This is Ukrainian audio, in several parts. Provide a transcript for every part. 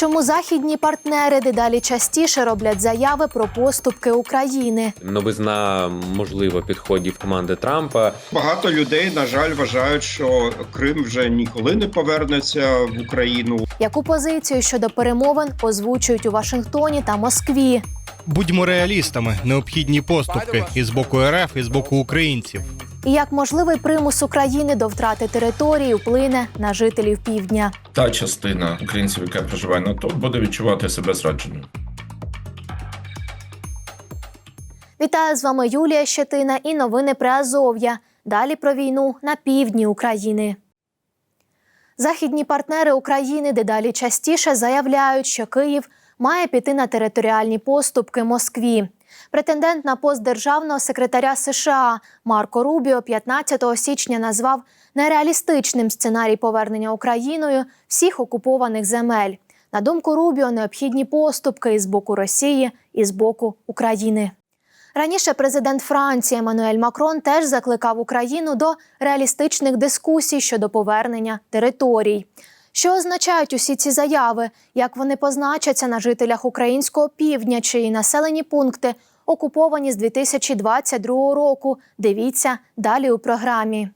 Чому західні партнери дедалі частіше роблять заяви про поступки України? Новизна можливо підходів команди Трампа. Багато людей, на жаль, вважають, що Крим вже ніколи не повернеться в Україну. Яку позицію щодо перемовин озвучують у Вашингтоні та Москві? Будьмо реалістами, необхідні поступки і з боку РФ, і з боку українців. І як можливий примус України до втрати території вплине на жителів півдня? та частина українців, яка проживає на тут, буде відчувати себе зрадженою. Вітаю з вами Юлія Щетина і новини Приазов'я. Далі про війну на півдні України. Західні партнери України дедалі частіше заявляють, що Київ має піти на територіальні поступки Москві. Претендент на пост державного секретаря США Марко Рубіо 15 січня назвав нереалістичним сценарій повернення Україною всіх окупованих земель. На думку Рубіо, необхідні поступки і з боку Росії, і з боку України. Раніше президент Франції Еммануель Макрон теж закликав Україну до реалістичних дискусій щодо повернення територій. Що означають усі ці заяви? Як вони позначаться на жителях українського півдня, чиї населені пункти окуповані з 2022 року? Дивіться далі у програмі.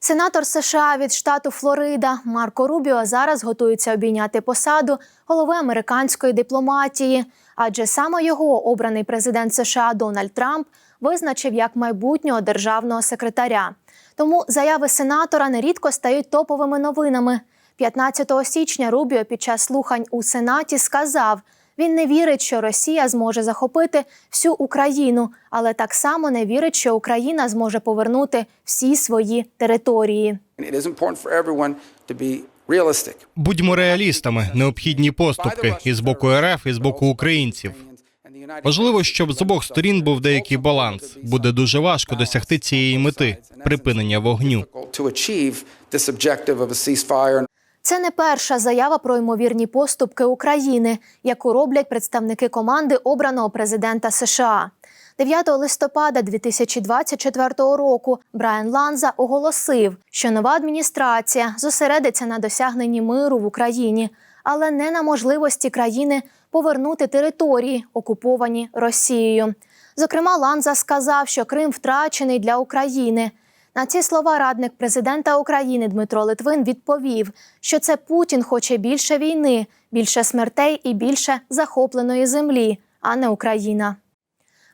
Сенатор США від штату Флорида Марко Рубіо зараз готується обійняти посаду голови американської дипломатії, адже саме його обраний президент США Дональд Трамп визначив як майбутнього державного секретаря. Тому заяви сенатора нерідко стають топовими новинами. 15 січня Рубіо під час слухань у Сенаті сказав, він не вірить, що Росія зможе захопити всю Україну, але так само не вірить, що Україна зможе повернути всі свої території. Будьмо реалістами, необхідні поступки і з боку РФ, і з боку українців. Важливо, щоб з обох сторін був деякий баланс. Буде дуже важко досягти цієї мети припинення вогню. Це не перша заява про ймовірні поступки України, яку роблять представники команди обраного президента США. 9 листопада 2024 року Брайан Ланза оголосив, що нова адміністрація зосередиться на досягненні миру в Україні, але не на можливості країни повернути території, окуповані Росією. Зокрема, Ланза сказав, що Крим втрачений для України. На ці слова радник президента України Дмитро Литвин відповів, що це Путін хоче більше війни, більше смертей і більше захопленої землі, а не Україна.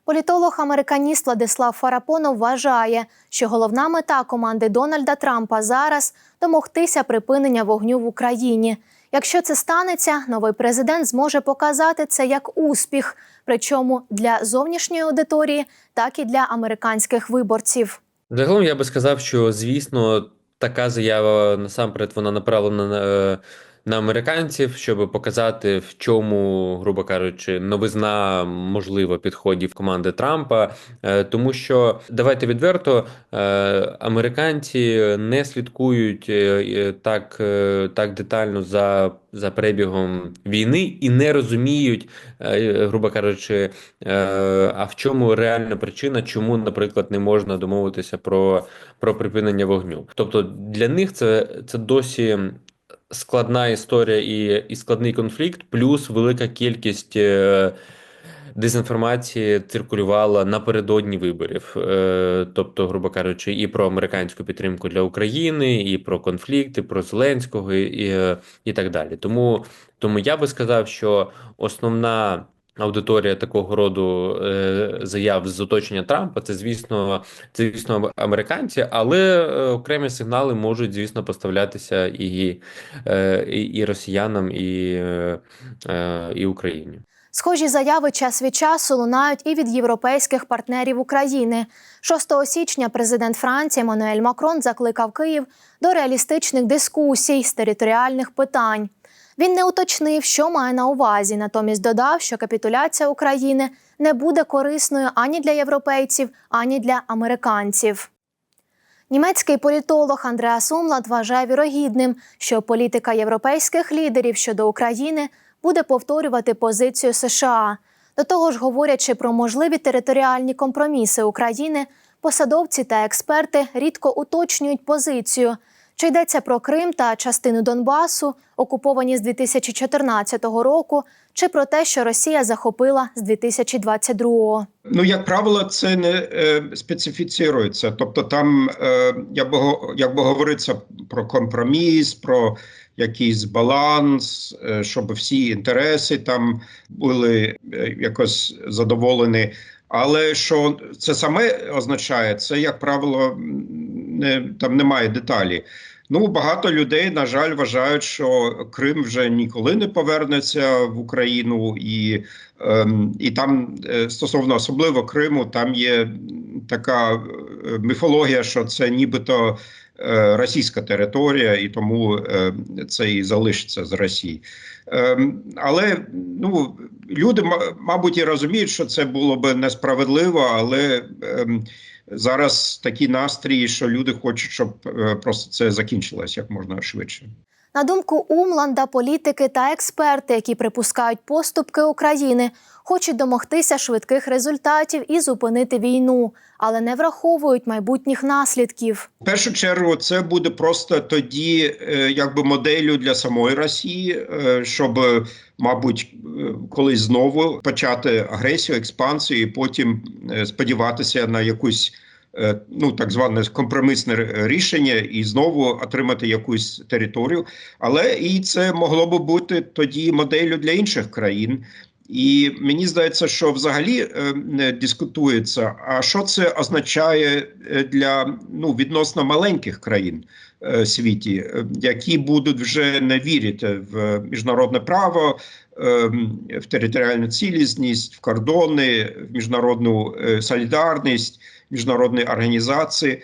Політолог-американіст Владислав Фарапонов вважає, що головна мета команди Дональда Трампа зараз домогтися припинення вогню в Україні. Якщо це станеться, новий президент зможе показати це як успіх, причому для зовнішньої аудиторії, так і для американських виборців. Загалом я би сказав, що звісно, така заява насамперед вона направлена на, е, на американців, щоб показати, в чому, грубо кажучи, новизна можливо підходів команди Трампа. Е, Тому що давайте відверто, е, американці не слідкують е, так, так детально за, за перебігом війни і не розуміють, грубо кажучи, а в чому реальна причина, чому, наприклад, не можна домовитися про, про припинення вогню. Тобто для них це, це досі складна історія і, і складний конфлікт, плюс велика кількість. е, Дезінформації циркулювала напередодні виборів, Е, тобто, грубо кажучи, і про американську підтримку для України, і про конфлікти, про Зеленського, і, і, і так далі. Тому, тому я би сказав, що основна аудиторія такого роду е, заяв з оточення Трампа це, звісно, це, звісно, американці, але е, окремі сигнали можуть, звісно, поставлятися і, е, і, і росіянам, і, і Україні. Схожі заяви час від часу лунають і від європейських партнерів України. 6 січня президент Франції Еммануель Макрон закликав Київ до реалістичних дискусій з територіальних питань. Він не уточнив, що має на увазі, натомість додав, що капітуляція України не буде корисною ані для європейців, ані для американців. Німецький політолог Андреас Умлад вважає вірогідним, що політика європейських лідерів щодо України буде повторювати позицію США. До того ж, говорячи про можливі територіальні компроміси України, посадовці та експерти рідко уточнюють позицію. Чи йдеться про Крим та частину Донбасу, окуповані з 2014 року, чи про те, що Росія захопила з 2022? Ну, як правило, це не е, специфіцірується. Тобто, там, е, як, би, як би говориться про компроміс, про якийсь баланс, е, щоб всі інтереси там були е, якось задоволені. Але що це саме означає, це, як правило, не, там немає деталі. Ну, багато людей, на жаль, вважають, що Крим вже ніколи не повернеться в Україну, і, ем, і там е, стосовно особливо Криму, там є така е, міфологія, що це нібито е, російська територія, і тому це і залишиться з Росії. Ем, але ну, люди, ма- мабуть, і розуміють, що це було би несправедливо, але ем, зараз такі настрій, що люди хочуть, щоб е, просто це закінчилось як можна швидше. На думку Умланда, політики та експерти, які припускають поступки України, хочуть домогтися швидких результатів і зупинити війну, але не враховують майбутніх наслідків. В першу чергу це буде просто тоді, е, якби моделлю для самої Росії, е, щоб, мабуть, е, колись знову почати агресію, експансію, і потім сподіватися на якусь. Е, Ну, так зване компромісне рішення, і знову отримати якусь територію. Але і це могло би бути тоді моделлю для інших країн. І мені здається, що взагалі е, не дискутується. А що це означає е, для ну відносно маленьких країн світі, які будуть вже не вірити в міжнародне право, в територіальну цілісність, в кордони, в міжнародну солідарність, міжнародні організації.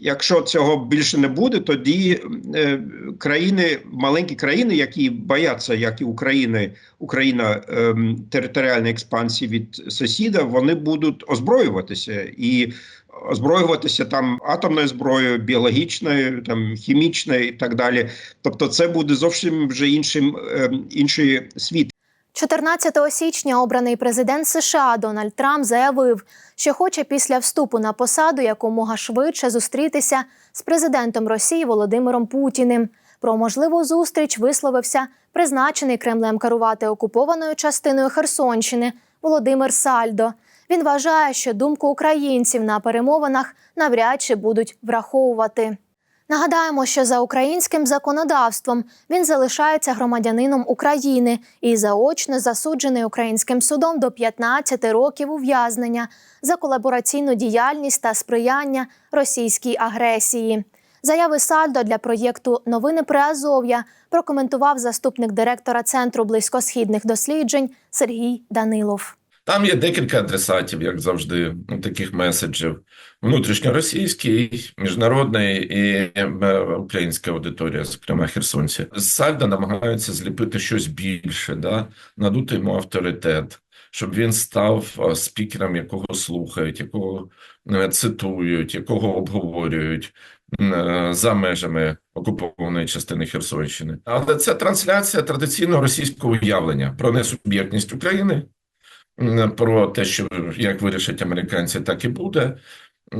Якщо цього більше не буде, тоді е, країни, маленькі країни, які бояться, як і України, Україна ем, територіальної експансії від сусіда, вони будуть озброюватися і озброюватися там атомною зброєю, біологічною, там хімічною і так далі. Тобто, це буде зовсім вже іншим ем, інший світ. 14 січня обраний президент США Дональд Трамп заявив, що хоче після вступу на посаду якомога швидше зустрітися з президентом Росії Володимиром Путіним. Про можливу зустріч висловився призначений Кремлем керувати окупованою частиною Херсонщини Володимир Сальдо. Він вважає, що думку українців на перемовинах навряд чи будуть враховувати. Нагадаємо, що за українським законодавством він залишається громадянином України і заочно засуджений українським судом до 15 років ув'язнення за колабораційну діяльність та сприяння російській агресії. Заяви Сальдо для проєкту Новини Приазов'я прокоментував заступник директора Центру близькосхідних досліджень Сергій Данилов. Там є декілька адресатів, як завжди, таких меседжів: внутрішньоросійський, міжнародний і е, українська аудиторія, зокрема херсонці. З Сальда намагаються зліпити щось більше, да? надути йому авторитет, щоб він став е, спікером, якого слухають, якого е, цитують, якого обговорюють за межами окупованої частини Херсонщини. Але це трансляція традиційного російського уявлення про несуб'єктність України. М, про те, що як вирішать американці, так і буде.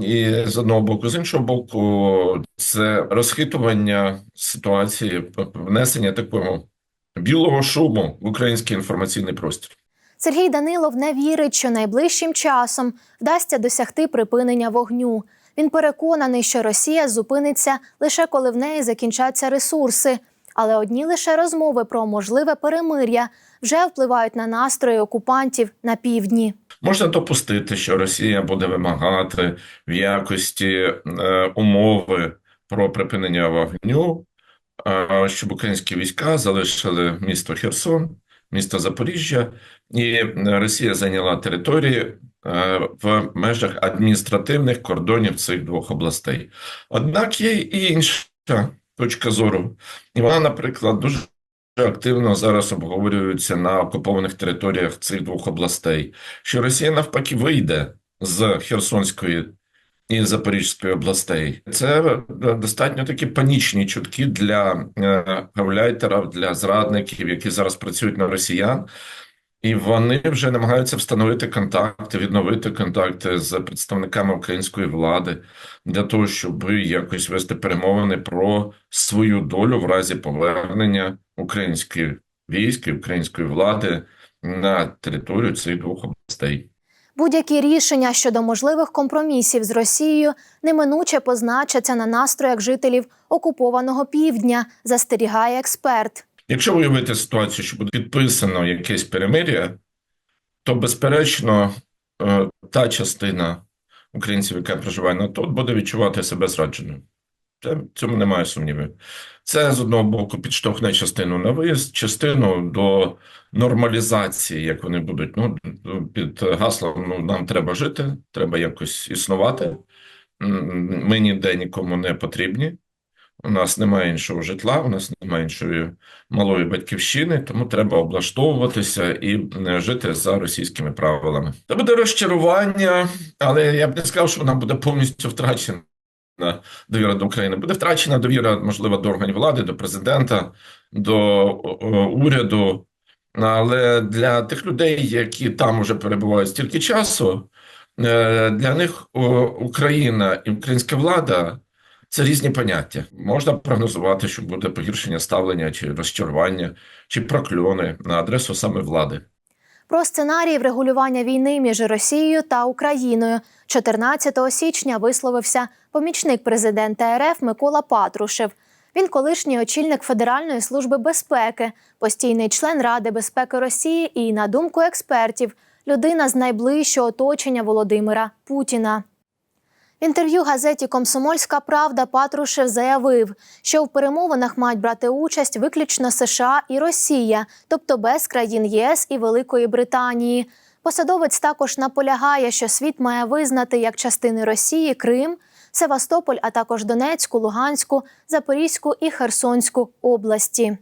І з одного боку, з іншого боку, це розхитування ситуації, внесення такого білого шуму в український інформаційний простір. Сергій Данилов не вірить, що найближчим часом вдасться досягти припинення вогню. Він переконаний, що Росія зупиниться лише коли в неї закінчаться ресурси. Але одні лише розмови про можливе перемир'я вже впливають на настрої окупантів на півдні. Можна допустити, що Росія буде вимагати в якості е, умови про припинення вогню, е, щоб українські війська залишили місто Херсон, місто Запоріжжя, і Росія зайняла території е, в межах адміністративних кордонів цих двох областей. Однак є і інша точка зору, і вона, наприклад, дуже активно зараз обговорюється на окупованих територіях цих двох областей що Росія навпаки вийде з Херсонської і Запорізької областей. Це достатньо такі панічні чутки для е, гавляйтерів, для зрадників, які зараз працюють на росіян. І вони вже намагаються встановити контакти, відновити контакти з представниками української влади для того, щоб якось вести перемовини про свою долю в разі повернення української військ і української влади на територію цих двох областей. Будь-які рішення щодо можливих компромісів з Росією неминуче позначаться на настроях жителів окупованого півдня, застерігає експерт. Якщо уявити ситуацію, що буде підписано якесь перемир'я, то безперечно е, та частина українців, яка проживає на тут, буде відчувати себе зрадженою. В цьому немає сумнівів. Це з одного боку підштовхне частину на виїзд, частину до нормалізації, як вони будуть. Ну, під гаслом ну, нам треба жити, треба якось існувати. Ми ніде нікому не потрібні. У нас немає іншого житла, у нас немає іншої малої батьківщини, тому треба облаштовуватися і е, жити за російськими правилами. Це буде розчарування, але я б не сказав, що вона буде повністю втрачена. Довіра до України буде втрачена довіра, можливо, до органів влади, до президента, до о, уряду. Але для тих людей, які там вже перебувають стільки часу, е, для них Україна і українська влада це різні поняття. Можна прогнозувати, що буде погіршення ставлення чи розчарування, чи прокльони на адресу саме влади. Про сценарій врегулювання війни між Росією та Україною 14 січня висловився помічник президента РФ Микола Патрушев. Він колишній очільник Федеральної служби безпеки, постійний член Ради безпеки Росії і, на думку експертів, людина з найближчого оточення Володимира Путіна. В інтерв'ю газеті Комсомольська Правда Патрушев заявив, що в перемовинах мають брати участь виключно США і Росія, тобто без країн ЄС і Великої Британії. Посадовець також наполягає, що світ має визнати як частини Росії Крим, Севастополь, а також Донецьку, Луганську, Запорізьку і Херсонську області.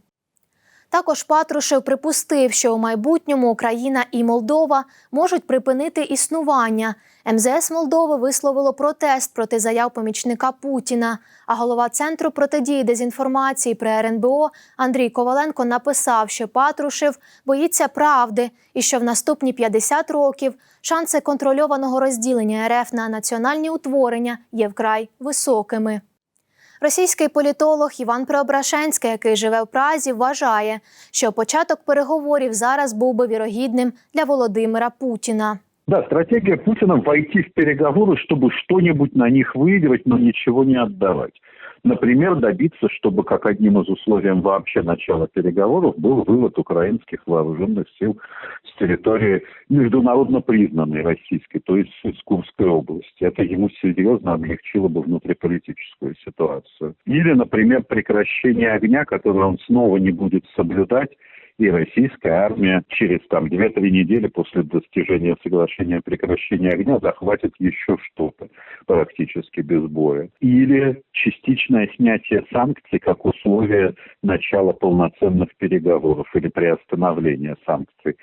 Також Патрушев припустив, що у майбутньому Україна і Молдова можуть припинити існування. МЗС Молдови висловило протест проти заяв помічника Путіна. А голова центру протидії дезінформації при РНБО Андрій Коваленко написав, що Патрушев боїться правди і що в наступні 50 років шанси контрольованого розділення РФ на національні утворення є вкрай високими. Російський політолог Іван Преображенський, який живе в Празі, вважає, що початок переговорів зараз був би вірогідним для Володимира Путіна. Да, стратегия Путина войти в переговоры, чтобы что-нибудь на них выиграть, но ничего не отдавать. Например, добиться, чтобы как одним из условий вообще начала переговоров был вывод украинских вооруженных сил с территории международно признанной российской, то есть с Курской области. Это ему серьезно облегчило бы внутриполитическую ситуацию. Или, например, прекращение огня, которое он снова не будет соблюдать, и российская армия через там 2-3 недели после достижения соглашения о прекращении огня захватит еще что-то практически без боя. Или частичное снятие санкций как условие начала полноценных переговоров или приостановления санкций,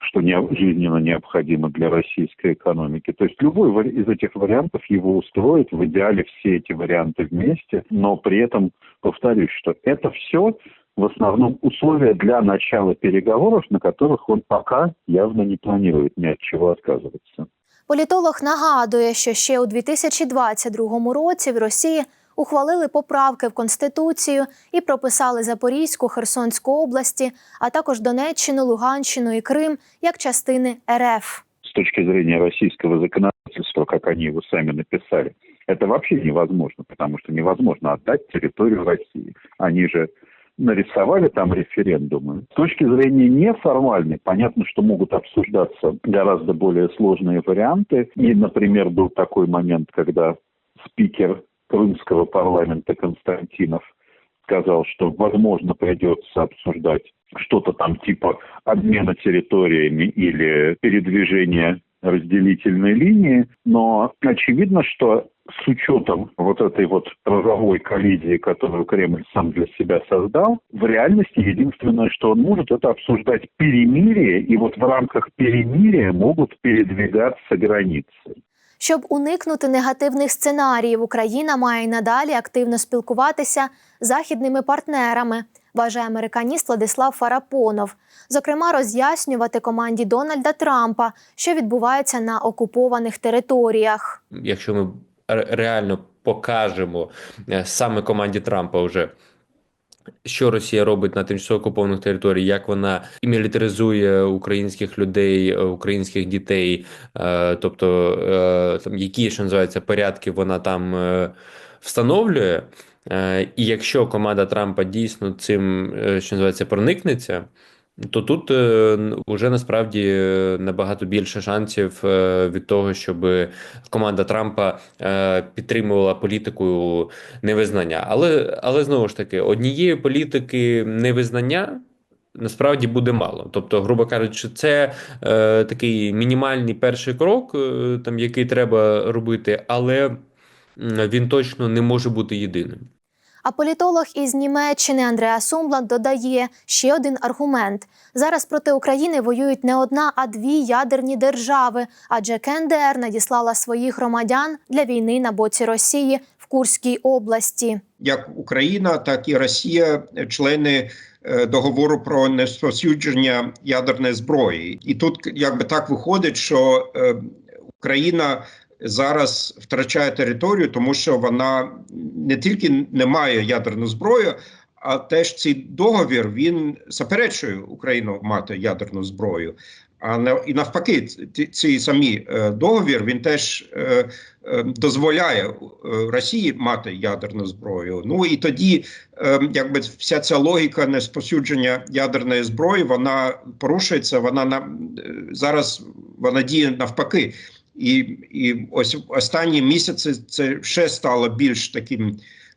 что не, жизненно необходимо для российской экономики. То есть любой из этих вариантов его устроит, в идеале все эти варианты вместе, но при этом повторюсь, что это все в основном условия для начала переговоров, на которых он пока явно не планирует ни от чего отказываться. Політолог нагадує, що ще у 2022 році в Росії ухвалили поправки в Конституцію і прописали Запорізьку, Херсонську області, а також Донеччину, Луганщину і Крим як частини РФ. С точки зрения российского законодательства, как они его сами написали, это вообще невозможно, потому что невозможно отдать территорию России. Они же нарисовали там референдумы. С точки зрения неформальной, понятно, что могут обсуждаться гораздо более сложные варианты. И, например, был такой момент, когда спикер крымского парламента Константинов сказал, что, возможно, придется обсуждать что-то там типа обмена территориями или передвижения разделительной линии, но очевидно, что с учетом вот этой вот правовой коллизии, которую Кремль сам для себя создал, в реальности единственное, что он может, это обсуждать перемирие, и вот в рамках перемирия могут передвигаться границы. Щоб уникнути негативних сценаріїв, Україна має й надалі активно спілкуватися з західними партнерами, вважає американіст Владислав Фарапонов. Зокрема, роз'яснювати команді Дональда Трампа, що відбувається на окупованих територіях. Якщо ми ре- реально покажемо е, саме команді Трампа вже. Що Росія робить на тимчасово окупованих територіях, як вона і мілітаризує українських людей, е, українських дітей, е, тобто там які що називається порядки, вона там встановлює. І якщо команда Трампа дійсно цим що називається проникнеться, то тут е, вже насправді е, набагато більше шансів е, від того, щоб команда Трампа е, підтримувала політику невизнання. Але, але знову ж таки, однієї політики невизнання. Насправді буде мало. Тобто, грубо кажучи, це е, такий мінімальний перший крок, е, там, який треба робити, але він точно не може бути єдиним. А політолог із Німеччини Андреа Сумбланд додає ще один аргумент: зараз проти України воюють не одна, а дві ядерні держави, адже КНДР надіслала своїх громадян для війни на боці Росії в Курській області. як Україна, так і Росія, члени е, договору про нерозповсюдження ядерної зброї. І тут якби так виходить, що е, Україна зараз втрачає територію, тому що вона не тільки не має ядерну зброю. А теж цей договір він заперечує Україну мати ядерну зброю. А на і навпаки, ці самі е, договір він теж е, е, дозволяє Росії мати ядерну зброю. Ну і тоді, якби вся ця логіка несповсюдження ядерної зброї, вона порушується. Вона на зараз вона діє навпаки. І, і ось останні місяці це ще стало більш таким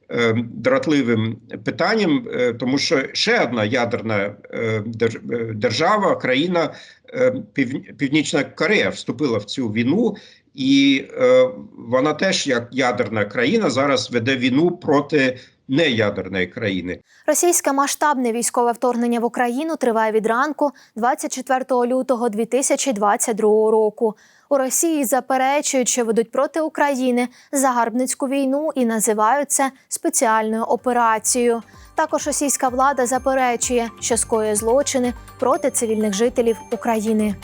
е, дратливим питанням, е, тому що ще одна ядерна е, е, держава, країна е, Пів- Північна Корея вступила в цю війну, і е, вона теж, як ядерна країна, зараз веде війну проти неядерної країни. Російське масштабне військове вторгнення в Україну триває від ранку 24 лютого 2022 року. У Росії заперечують, що ведуть проти України загарбницьку війну і називають це спеціальною операцією. Також російська влада заперечує, що скоює злочини проти цивільних жителів України.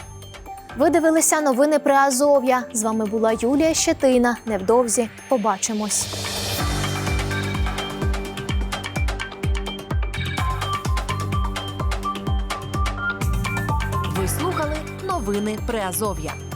Ви дивилися новини при Азов'я. З вами була Юлія Щетина. Невдовзі побачимось. Ви слухали новини Приазов'я.